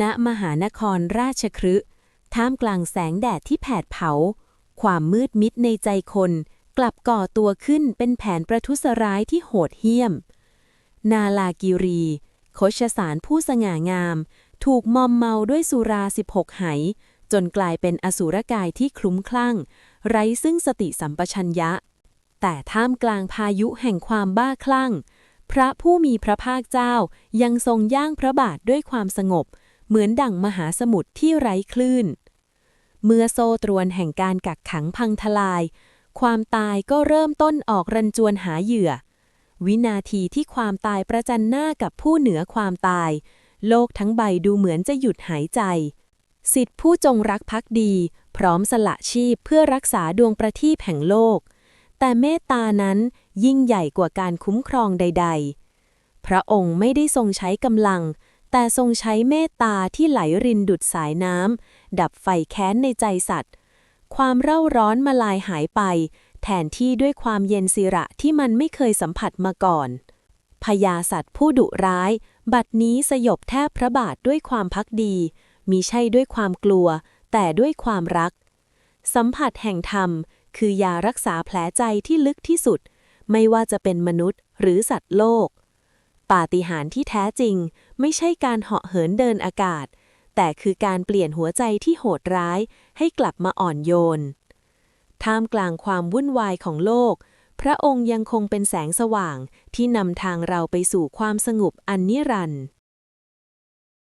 ณมหานครราชครึท่ามกลางแสงแดดที่แผดเผา ความมืดมิดในใจคน กลับก่อตัวขึ้นเป็นแผนประทุษร้ายที่โหดเหี้ยม นาลากิรีโคชสารผู้สง่างาม ถูกมอมเมาด้วยสุรา 16 ไห จนกลายเป็นอสูรกายที่คลุ้มคลั่ง ไร้ซึ่งสติสัมปชัญญะ แต่ท่ามกลางพายุแห่งความบ้าคลั่ง พระผู้มีพระภาคเจ้ายังทรงย่างพระบาทด้วยความสงบ เหมือนดั่งมหาสมุทรที่ไร้คลื่น เมื่อโซ่ตรวนแห่งการกักขังพังทลาย ความตายก็เริ่มต้นออกรันจวนหาเหยื่อ วินาทีที่ความตายประจันหน้ากับผู้เหนือความตาย โลกทั้งใบดูเหมือนจะหยุดหายใจสิทธิผู้จงรักภักดี พร้อมสละชีพเพื่อรักษาดวงประทีปแห่งโลก แต่เมตตานั้นยิ่งใหญ่กว่าการคุ้มครองใด ๆ พระองค์ไม่ได้ทรงใช้กำลัง แต่ทรงใช้เมตตาที่ไหลรินดุดสายน้ำ ดับไฟแค้นในใจสัตว์ ความเร่าร้อนมาลายหายไป แทนที่ด้วยความเย็นสิระที่มันไม่เคยสัมผัสมาก่อนพญาสัตว์ผู้ดุร้าย บัดนี้สยบแทบพระบาทด้วยความพักดีมิใช่ด้วยความกลัว แต่ด้วยความรัก สัมผัสแห่งธรรม คือยารักษาแผลใจที่ลึกที่สุด ไม่ว่าจะเป็นมนุษย์หรือสัตว์โลก ปาฏิหาริย์ที่แท้จริง ไม่ใช่การเหาะเหินเดินอากาศ แต่คือการเปลี่ยนหัวใจที่โหดร้าย ให้กลับมาอ่อนโยน ท่ามกลางความวุ่นวายของโลก พระองค์ยังคงเป็นแสงสว่างที่นำทางเราไปสู่ความสงบอันนิรันดร์